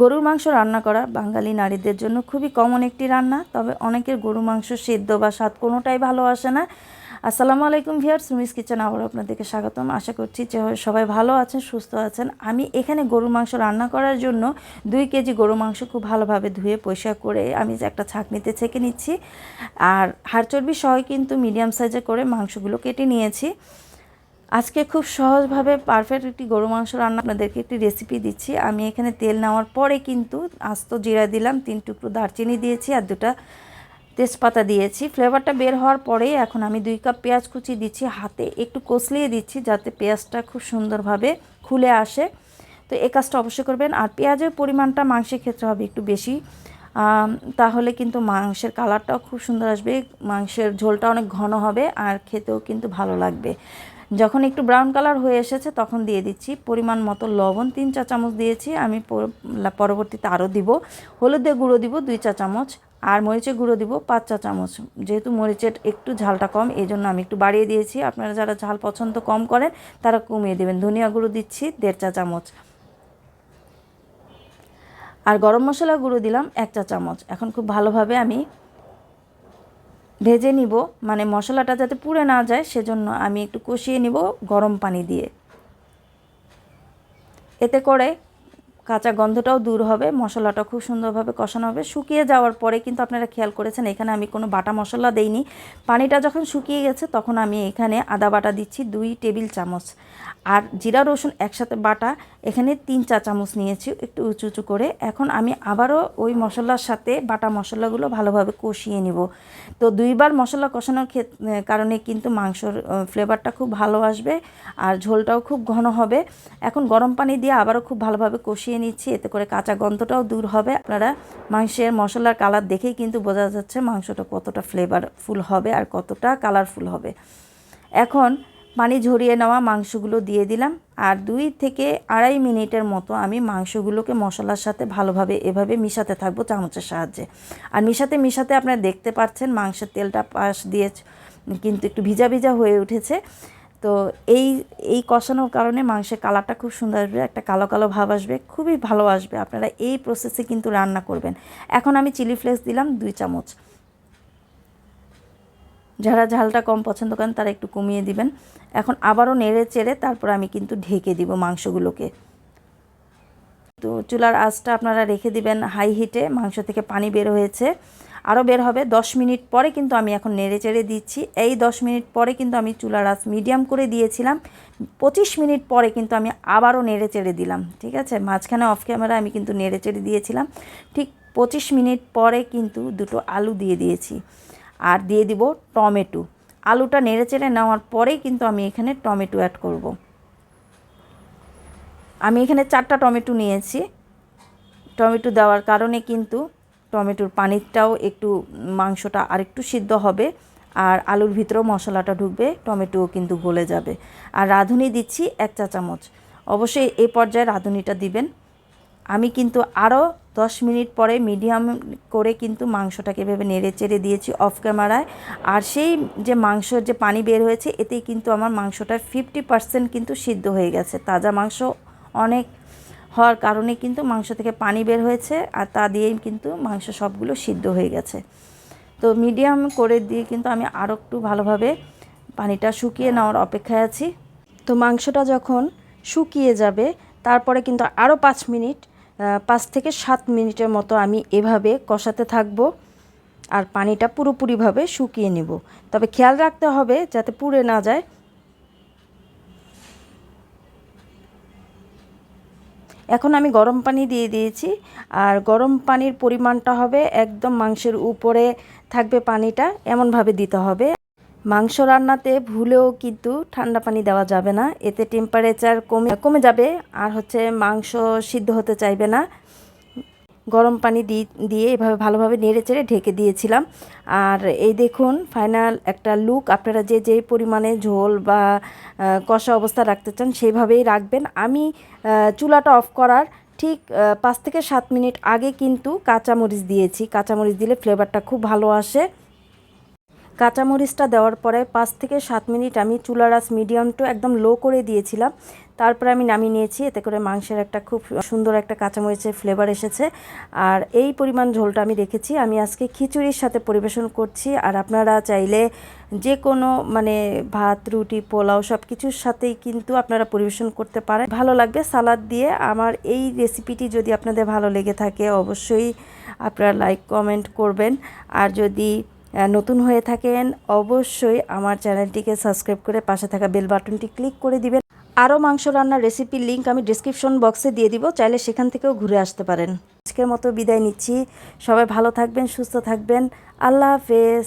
গরুর মাংস রান্না করা বাঙালি নারীদের জন্য খুবই কমন একটি রান্না, তবে অনেকের গরুর মাংস সেদ্ধ বা স্বাদ কোনোটাই ভালো আসে না। আসসালামু আলাইকুম ভিয়ার্স সুমিস কিচেন আবার আপনাদেরকে স্বাগতম। আশা করছি যে সবাই ভালো আছেন, সুস্থ আছেন। আমি এখানে গরুর মাংস রান্না করার জন্য দুই কেজি গরুর মাংস খুব ভালোভাবে ধুয়ে পরিষ্কার করে আমি যে একটা ছাঁকনিতে ছেঁকে নিচ্ছি। আর হাড় চর্বি সহ কিন্তু মিডিয়াম সাইজে করে মাংসগুলো কেটে নিয়েছি। আজকে খুব সহজভাবে পারফেক্ট একটি গরু মাংস রান্না আপনাদেরকে একটি রেসিপি দিচ্ছি। আমি এখানে তেল নেওয়ার পরে কিন্তু আস্ত জিরা দিলাম, তিন টুকরো দারচিনি দিয়েছি আর দুটা তেজপাতা দিয়েছি। ফ্লেভারটা বের হওয়ার পরে এখন আমি দুই কাপ পেঁয়াজ কুচি দিচ্ছি হাতে। একটু কষলিয়ে দিচ্ছি যাতে পেঁয়াজটা খুব সুন্দরভাবে খুলে আসে। তো এই কাজটা অবশ্যই করবেন। আর পেঁয়াজের পরিমাণটা মাংসের ক্ষেত্রে হবে একটু বেশি। তাহলে কিন্তু মাংসের কালারটাও খুব সুন্দর আসবে, মাংসের ঝোলটা অনেক ঘন হবে আর খেতেও কিন্তু ভালো লাগবে। যখন একটু ব্রাউন কালার হয়ে এসেছে, তখন দিয়ে দিচ্ছি। পরিমাণ মতো লবণ, তিন চা চামচ দিয়েছি। আমি পরবর্তীতে আরও দিব। হলুদের গুঁড়ো দিব দুই চা চামচ। আর মরিচের গুঁড়ো দিব পাঁচ চা চামচ। যেহেতু মরিচের একটু ঝালটা কম এই জন্য আমি একটু বাড়িয়ে দিয়েছি। আপনারা যারা ঝাল পছন্দ কম করেন, তারা কমিয়ে দেবেন। ধনিয়া গুঁড়ো দিচ্ছি দেড় চা চামচ। আর গরম মশলা গুঁড়ো দিলাম এক চা চামচ। এখন খুব ভালোভাবে আমি ভেজে নিব। মানে মশলাটা যাতে পুড়ে না যায়, সেজন্য আমি একটু কষিয়ে নিব গরম পানি দিয়ে। এতে করে কাঁচা গন্ধটাও দূর হবে, মশলাটা খুব সুন্দরভাবে কষানো হবে। শুকিয়ে যাওয়ার পরে কিন্তু আপনারা খেয়াল করেছেন, এখানে আমি কোনো বাটা মশলা দেইনি। পানিটা যখন শুকিয়ে গেছে, তখন আমি এখানে আদা বাটা দিচ্ছি, দুই টেবিল চামচ। আর জিরা, রসুন একসাথে বাটা এখানে তিন চা চামচ নিয়েছি, একটু উঁচু উঁচু করে। এখন আমি আবারও ওই মশলার সাথে বাটা মশলাগুলো ভালোভাবে কষিয়ে নিব। তো দুইবার মশলা কষানোর কারণে কিন্তু মাংসর ফ্লেভারটা খুব ভালো আসবে আর ঝোলটাও খুব ঘন হবে। এখন গরম পানি দিয়ে আবারও খুব ভালোভাবে কষিয়ে নিচ্ছি, এতে করে কাঁচা গন্ধটাও দূর হবে। আপনারা মাংসের মশলার কালার দেখেই কিন্তু বোঝা যাচ্ছে মাংসটা কতটা ফ্লেভারফুল হবে আর কতটা কালারফুল হবে। এখন পানি ঝরিয়ে নেওয়া মাংসগুলো দিয়ে দিলাম। আর দুই থেকে আড়াই মিনিটের মতো আমি মাংসগুলোকে মশলার সাথে ভালোভাবে এভাবে মিশাতে থাকব চামচের সাহায্যে। আর মিশাতে মিশাতে আপনারা দেখতে পাচ্ছেন মাংসের তেলটা পাশ দিয়ে কিন্তু একটু ভিজা ভিজা হয়ে উঠেছে। তো এই এই কষানোর কারণে মাংসের কালারটা খুব সুন্দর আসবে, একটা কালো কালো ভাব আসবে, খুবই ভালো আসবে। আপনারা এই প্রসেসে কিন্তু রান্না করবেন। এখন আমি চিলি ফ্লেক্স দিলাম দুই চামচ। যারা ঝালটা কম পছন্দ করেন তারা একটু কমিয়ে দিবেন। এখন আবারও নেড়ে চেড়ে তারপর আমি কিন্তু ঢেকে দিব মাংসগুলোকে। তো চুলার আঁচটা আপনারা রেখে দিবেন হাই হিটে, মাংস থেকে পানি বের হয়েছে। আরও বের হবে দশ মিনিট পরে কিন্তু আমি এখন নেড়ে চেড়ে দিচ্ছি। এই দশ মিনিট পরে কিন্তু আমি চুলার আঁচ মিডিয়াম করে দিয়েছিলাম। পঁচিশ মিনিট পরে কিন্তু আমি আবারও নেড়ে চেড়ে দিলাম, ঠিক আছে? মাঝখানে অফ ক্যামেরা আমি কিন্তু নেড়ে চেড়ে দিয়েছিলাম। ঠিক পঁচিশ মিনিট পরে কিন্তু দুটো আলু দিয়ে দিয়েছি। আর দিয়ে দিব টমেটো। আলুটা নেড়ে চেড়ে নেওয়ার পরেই কিন্তু আমি এখানে টমেটো অ্যাড করব। আমি এখানে চারটা টমেটো নিয়েছি। টমেটো দেওয়ার কারণে কিন্তু টমেটোর পানিটাও একটু মাংসটা আরেকটু সিদ্ধ হবে আর আলুর ভিতরেও মশলাটা ঢুকবে, টমেটোও কিন্তু গলে যাবে। আর রাঁধুনি দিচ্ছি এক চা চামচ অবশ্যই এই পর্যায়ে রাঁধুনিটা দিবেন। আমি কিন্তু আরও দশ মিনিট পরে মিডিয়াম করে কিন্তু মাংসটাকে এভাবে নেড়ে চেড়ে দিয়েছি অফ ক্যামেরায় আর সেই যে মাংসর যে পানি বের হয়েছে, এতেই কিন্তু আমার মাংসটা ফিফটি পার্সেন্ট কিন্তু সিদ্ধ হয়ে গেছে। তাজা মাংস অনেক হওয়ার কারণে কিন্তু মাংস থেকে পানি বের হয়েছে আর তা দিয়েই কিন্তু মাংস সবগুলো সিদ্ধ হয়ে গেছে। তো মিডিয়াম করে দিয়ে কিন্তু আমি আরও একটু ভালোভাবে পানিটা শুকিয়ে নেওয়ার অপেক্ষায় আছি। তো মাংসটা যখন শুকিয়ে যাবে, তারপরে কিন্তু আরও পাঁচ মিনিট পাঁচ থেকে সাত মিনিটের মতো আমি এভাবে কষাতে থাকব আর পানিটা পুরোপুরিভাবে শুকিয়ে নেব। তবে খেয়াল রাখতে হবে যাতে পুড়ে না যায়। এখন আমি গরম পানি দিয়ে দিয়েছি আর গরম পানির পরিমাণটা হবে একদম মাংসের উপরে থাকবে পানিটা, এমনভাবে দিতে হবে। মাংস রান্নাতে ভুলেও কিন্তু ঠান্ডা পানি দেওয়া যাবে না। এতে টেম্পারেচার কমে কমে যাবে আর হচ্ছে মাংস সিদ্ধ হতে চাইবে না। গরম পানি দিয়ে এভাবে ভালোভাবে নেড়ে চেড়ে ঢেকে দিয়েছিলাম। আর এই দেখুন ফাইনাল একটা লুক আপনারা যে যেই পরিমাণে ঝোল বা কষা অবস্থা রাখতে চান সেইভাবেই রাখবেন। আমি চুলাটা অফ করার ঠিক পাঁচ থেকে সাত মিনিট আগে কিন্তু কাঁচামরিচ দিয়েছি। কাঁচামরিচ দিলে ফ্লেভারটা খুব ভালো আসে। কাঁচামরিচটা দেওয়ার পরে পাঁচ থেকে সাত মিনিট আমি চুলার আঁচ মিডিয়াম টু একদম লো করে দিয়েছিলাম। তারপরে আমি নামিয়ে নিয়েছি, এতে করে মাংসের একটা খুব সুন্দর একটা কাঁচামরিচের ফ্লেভার এসেছে। আর এই পরিমাণ ঝোলটা আমি রেখেছি। আমি আজকে খিচুড়ির সাথে পরিবেশন করছি। আর আপনারা চাইলে যে কোনো মানে ভাত, রুটি, পোলাও সব কিছুর সাথেই কিন্তু আপনারা পরিবেশন করতে পারেন। ভালো লাগবে সালাদ দিয়ে। আমার এই রেসিপিটি যদি আপনাদের ভালো লেগে থাকে, অবশ্যই আপনারা লাইক কমেন্ট করবেন। আর যদি নতুন হয়ে থাকেন, অবশ্যই আমার চ্যানেলটিকে সাবস্ক্রাইব করে পাশে থাকা বেল বাটনটি ক্লিক করে দিবেন। আরও মাংস রান্নার রেসিপির লিঙ্ক আমি ডিসক্রিপশন বক্সে দিয়ে দিব, চাইলে সেখান থেকেও ঘুরে আসতে পারেন। আজকের মতো বিদায় নিচ্ছি। সবাই ভালো থাকবেন, সুস্থ থাকবেন। আল্লাহ হাফেজ।